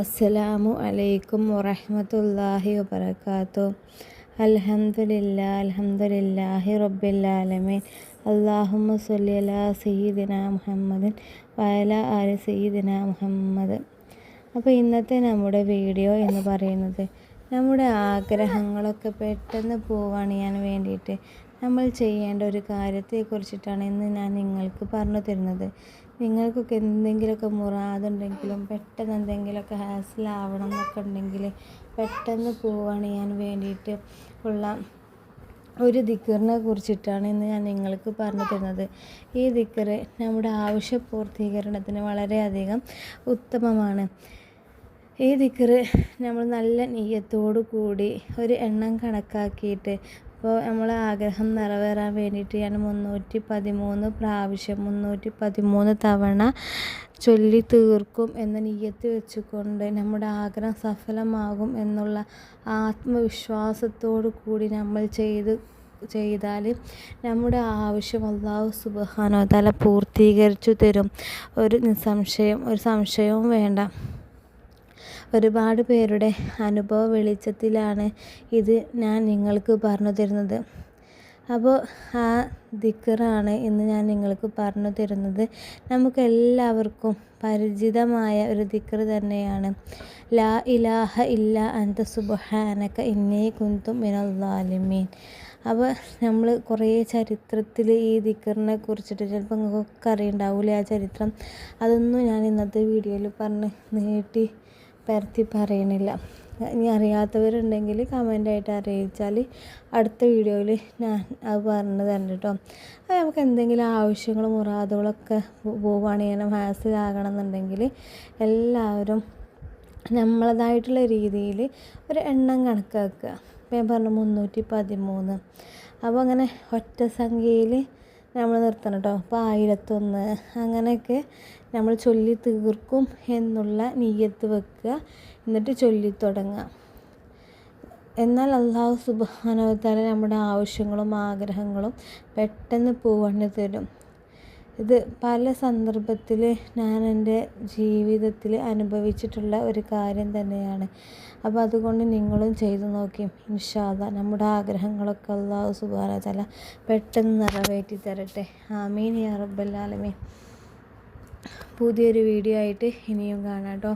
അസ്സലാമു അലൈക്കും വറഹമത്തല്ലാഹി വബർക്കാത്തു അൽഹംദുലില്ല അൽഹംദുലില്ലാഹി റബ്ബിൽ അല്ലാഹുമ്മ സ്വല്ലി അലാ സയ്യിദിന മുഹമ്മദിൻ വയല ആല സയ്യിദിന മുഹമ്മദ്. അപ്പോൾ ഇന്നത്തെ നമ്മുടെ വീഡിയോ എന്ന് പറയുന്നത് നമ്മുടെ ആഗ്രഹങ്ങളൊക്കെ പെട്ടെന്ന് പോവാണിയാൻ വേണ്ടിയിട്ട്. നമ്മൾ ചെയ്യേണ്ട ഒരു കാര്യത്തെക്കുറിച്ചിട്ടാണ് ഇന്ന് ഞാൻ നിങ്ങൾക്ക് പറഞ്ഞു തരുന്നത്. നിങ്ങൾക്കൊക്കെ എന്തെങ്കിലുമൊക്കെ മുറാതുണ്ടെങ്കിലും പെട്ടെന്ന് എന്തെങ്കിലുമൊക്കെ ഹാസിലാവണം എന്നൊക്കെ ഉണ്ടെങ്കിൽ പെട്ടെന്ന് പോവണിയാൻ വേണ്ടിയിട്ട് ഉള്ള ഒരു ദിക്കറിനെ കുറിച്ചിട്ടാണ് ഇന്ന് ഞാൻ നിങ്ങൾക്ക് പറഞ്ഞു തരുന്നത്. ഈ ദിക്കറ് നമ്മുടെ ആവശ്യ പൂർത്തീകരണത്തിന് വളരെയധികം ഉത്തമമാണ്. ഈ ദിക്കറ് നമ്മൾ നല്ല നെയ്യത്തോടു കൂടി ഒരു എണ്ണം കണക്കാക്കിയിട്ട് ഇപ്പോൾ നമ്മൾ ആഗ്രഹം നിറവേറാൻ വേണ്ടിയിട്ട് ഞാൻ മുന്നൂറ്റി പതിമൂന്ന് പ്രാവശ്യം മുന്നൂറ്റി പതിമൂന്ന് തവണ ചൊല്ലി തീർക്കും എന്ന നീയത്ത് വെച്ചുകൊണ്ട് നമ്മുടെ ആഗ്രഹം സഫലമാകും എന്നുള്ള ആത്മവിശ്വാസത്തോടു കൂടി നമ്മൾ ചെയ്ത് ചെയ്താൽ നമ്മുടെ ആവശ്യം അള്ളാഹു സുബഹാനോ തല പൂർത്തീകരിച്ചു തരും. ഒരു നിസ്സംശയം ഒരു സംശയവും വേണ്ട. ഒരുപാട് പേരുടെ അനുഭവ വെളിച്ചത്തിലാണ് ഇത് ഞാൻ നിങ്ങൾക്ക് പറഞ്ഞു തരുന്നത്. അപ്പോൾ ആ ദിക്കറാണ് ഇന്ന് ഞാൻ നിങ്ങൾക്ക് പറഞ്ഞു തരുന്നത്. നമുക്കെല്ലാവർക്കും പരിചിതമായ ഒരു ദിക്കർ തന്നെയാണ്. ലാ ഇലാഹ ഇല്ല അന്ത സുബഹാനക്ക ഇന്നേ കുന്തും മിനല്ലാലിമീൻ അപ്പോൾ നമ്മൾ കുറേ ചരിത്രത്തിൽ ഈ ദിക്കറിനെ കുറിച്ചിട്ട് ചിലപ്പോൾ നിങ്ങൾക്കൊക്കെ അറിയുണ്ടാവില്ല ആ ചരിത്രം. അതൊന്നും ഞാൻ ഇന്നത്തെ വീഡിയോയിൽ പറഞ്ഞ് നീട്ടി പരത്തി പറയണില്ല. ഇനി അറിയാത്തവരുണ്ടെങ്കിൽ കമന്റായിട്ട് അറിയിച്ചാൽ അടുത്ത വീഡിയോയിൽ ഞാൻ അത് പറഞ്ഞു തരണം കേട്ടോ അത് നമുക്ക് എന്തെങ്കിലും ആവശ്യങ്ങളും മുറാദുകളൊക്കെ പോവുകയാണെങ്കിൽ ഹാസിലാകണം എന്നുണ്ടെങ്കിൽ എല്ലാവരും നമ്മളതായിട്ടുള്ള രീതിയിൽ ഒരു എണ്ണം കണക്കാക്കുക. ഇപ്പം ഞാൻ പറഞ്ഞു മുന്നൂറ്റി പതിമൂന്ന്. അപ്പോൾ അങ്ങനെ ഒറ്റ സംഖ്യയിൽ നമ്മൾ നിർത്തണം കേട്ടോ അപ്പോൾ ആയിരത്തൊന്ന് അങ്ങനെയൊക്കെ നമ്മൾ ചൊല്ലി തീർക്കും എന്നുള്ള നീയത്ത് വെക്കുക. എന്നിട്ട് ചൊല്ലി തുടങ്ങുക. എന്നാൽ അള്ളാഹു സുബാനോത്താല നമ്മുടെ ആവശ്യങ്ങളും ആഗ്രഹങ്ങളും പെട്ടെന്ന് പോവണ്ടി തരും. ഇത് പല സന്ദർഭത്തിൽ ഞാൻ എന്റെ ജീവിതത്തിൽ അനുഭവിച്ചിട്ടുള്ള ഒരു കാര്യം തന്നെയാണ്. അപ്പോൾ അതുകൊണ്ട് നിങ്ങളും ചെയ്തു നോക്കി. അള്ളാ നമ്മുടെ ആഗ്രഹങ്ങളൊക്കെ അള്ളാഹു സുബാന തല പെട്ടെന്ന് നിറവേറ്റി തരട്ടെ. ആമീൻ യാ റബ്ബല്ലാലമീൻ പുതിയൊരു വീഡിയോ ആയിട്ട് ഇനിയും കാണാം കേട്ടോ.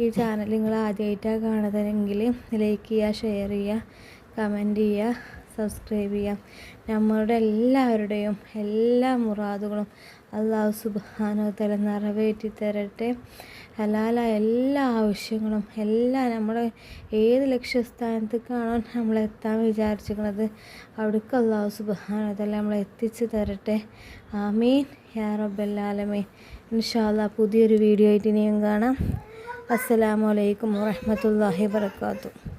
ഈ ചാനൽ നിങ്ങൾ ആദ്യമായിട്ടാണ് കാണുന്നതെങ്കിൽ ലൈക്ക് ചെയ്യുക ഷെയർ ചെയ്യുക കമന്റ് ചെയ്യുക. സബ്സ്ക്രൈബ് ചെയ്യാം. നമ്മളുടെ എല്ലാവരുടെയും എല്ലാ മുറാദുകളും അള്ളാഹു സുബാനോ തല നിറവേറ്റി തരട്ടെ. ഹലാലായ എല്ലാ ആവശ്യങ്ങളും എല്ലാം നമ്മളെ ഏത് ലക്ഷ്യസ്ഥാനത്തേക്കാണോ നമ്മൾ എത്താൻ വിചാരിച്ചിരിക്കുന്നത് അവിടേക്ക് അള്ളാഹു സുബാനോ തല നമ്മളെ എത്തിച്ചു തരട്ടെ. ആമീൻ. യാ റബ്ബല്ലാലമീൻ ഇൻഷാല്ല പുതിയൊരു വീഡിയോ ആയിട്ട് ഇനിയും കാണാം. അസ്സലാമലൈക്കും വാഹമത്തല്ലാഹി വർക്കാത്തു